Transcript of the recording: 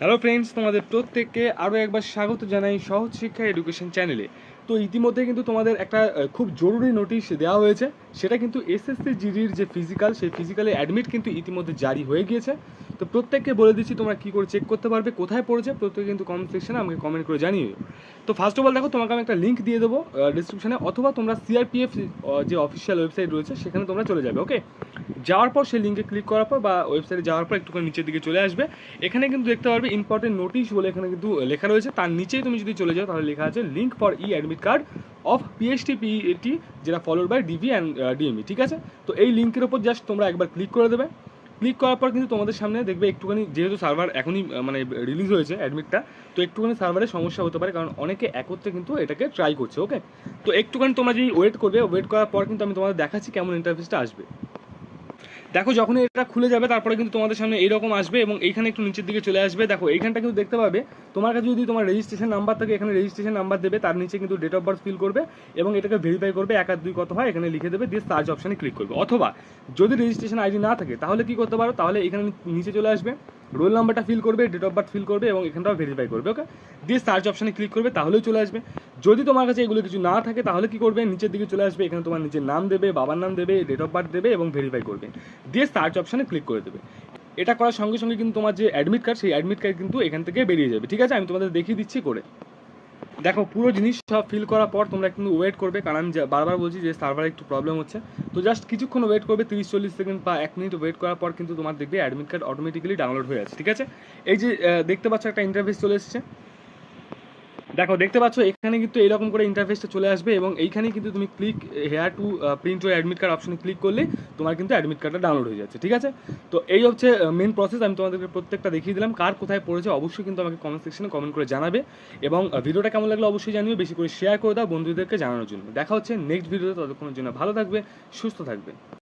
Hello friends তোমাদের প্রত্যেককে আরও একবার স্বাগত জানাই সহজ শিক্ষা এডুকেশন চ্যানেলে তো ইতিমধ্যে কিন্তু তোমাদের একটা খুব জরুরি নোটিশ দেওয়া হয়েছে। সেটা কিন্তু এসএসসি জিডির যে ফিজিক্যাল সেই ফিজিক্যালে অ্যাডমিট কিন্তু ইতিমধ্যে জারি হয়ে গিয়েছে। তো প্রত্যেককে বলে দিচ্ছি, তোমরা কী করে চেক করতে পারবে, কোথায় পড়েছে, প্রত্যেকে কিন্তু কমেন্ট সেকশনে আমাকে কমেন্ট করে জানিয়ে তো ফার্স্ট অফ অল দেখো, তোমাকে আমি একটা লিঙ্ক দিয়ে দেবো ডিসক্রিপশনে অথবা তোমরা সিআরপিএফ যে অফিসিয়াল ওয়েবসাইট রয়েছে, সেখানে তোমরা চলে যাবে ওকে যাওয়ার পর সেই লিঙ্কে ক্লিক করার পর বা ওয়েবসাইটে যাওয়ার পর একটুখানি নিচের দিকে চলে আসবে। এখানে কিন্তু দেখতে পারবে ইম্পর্টেন্ট নোটিশ বলে এখানে কিন্তু লেখা রয়েছে। তার নিচেই তুমি যদি চলে যাও, তাহলে লেখা আছে link for e admit card of PHT PAT যেটা followed by DV and DME ঠিক আছে? তো এই লিঙ্কের ওপর জাস্ট তোমরা একবার ক্লিক করে দেবে। ক্লিক করার পর কিন্তু তোমাদের সামনে দেখবে একটুখানি, যেহেতু সার্ভার এখনই মানে রিলিজ হয়েছে অ্যাডমিটটা তো একটুখানি সার্ভারের সমস্যা হতে পারে, কারণ অনেকে একত্রে কিন্তু এটাকে ট্রাই করছে ওকে তো একটুখানি তোমরা যদি ওয়েট করবে ওয়েট করার পর কিন্তু আমি তোমাদের দেখাচ্ছি কেমন ইন্টারফেসটা আসবে। দেখো যখন এটা খুলে যাবে, তারপরে কিন্তু তোমাদের সামনে এইরকম আসবে এবং এইখানে একটু নিচের দিকে চলে আসবে। দেখো, এইখানটা কিন্তু দেখতে পাবে, তোমার কাছে যদি তোমার রেজিস্ট্রেশন নাম্বার থাকে, এখানে রেজিস্ট্রেশন নাম্বার দেবে, তার নিচে কিন্তু ডেট অফ বার্থ ফিল করবে এবং এটাকে ভেরিফাই করবে, এক আর দুই কত হয়, এখানে লিখে দেবে, দিয়ে সার্চ অপশানে ক্লিক করবে। অথবা যদি রেজিস্ট্রেশন আইডি না থাকে, তাহলে কি করতে পারো? তাহলে এখানে নিচে চলে আসবে। রোল নাম্বারটা ফিল করবে ডেট অফ বার্থ ফিল করবে এবং এখানটাও ভেরিফাই করবে ওকে দিয়ে সার্চ অপশানে ক্লিক করবে তাহলেও চলে আসবে। যদি তোমার কাছে এগুলো কিছু না থাকে, তাহলে কী করবে? নিচের দিকে চলে আসবে, এখানে তোমার নিজের নাম দেবে, বাবার নাম দেবে ডেট অফ বার্থ দেবে এবং ভেরিফাই করবে। দিয়ে সার্চ অপশানে ক্লিক করে দেবে। এটা করার সঙ্গে সঙ্গে কিন্তু তোমার যে অ্যাডমিট কার্ড সেই অ্যাডমিট কার্ড কিন্তু এখান থেকে বেরিয়ে যাবে, ঠিক আছে? আমি তোমাদের দেখিয়ে দিচ্ছি করে। দেখো, পুরো জিনিস সব ফিল করার পর তোমরা একটু ওয়েট করবে, কারণ আমি বারবার বলছি যে সার্ভারে একটু প্রবলেম হচ্ছে। তো জাস্ট কিছুক্ষণ ওয়েট করবে তিরিশ চল্লিশ সেকেন্ড বা এক মিনিট ওয়েট করার পর কিন্তু তোমার দেখবে অ্যাডমিট কার্ড অটোমেটিক্যালি ডাউনলোড হয়ে আছে ঠিক আছে? এই যে দেখতে পাচ্ছ একটা ইন্টারফেস চলে এসেছে। দেখো, দেখতে পাচ্ছ, এখানে কিন্তু এরকম করে ইন্টারফেসটা চলে আসবে এবং এইখানে কিন্তু তুমি click here to print your admit card অপশনে ক্লিক করলে তোমার কিন্তু অ্যাডমিট কার্ডটা ডাউনলোড হয়ে যাচ্ছে, ঠিক আছে? তো এই হচ্ছে মেন প্রসেস আমি তোমাদেরকে প্রত্যেকটা দেখিয়ে দিলাম। কার কোথায় পড়েছে অবশ্যই কিন্তু আমাকে কমেন্ট সেকশনে কমেন্ট করে জানাবে এবং ভিডিওটা কেমন লাগল অবশ্যই জানিও, বেশি করে শেয়ার করে দাও বন্ধুদেরকে জানানোর জন্য। দেখা হচ্ছে নেক্সট ভিডিওতে ততক্ষণের জন্য ভালো থাকবে, সুস্থ থাকবে।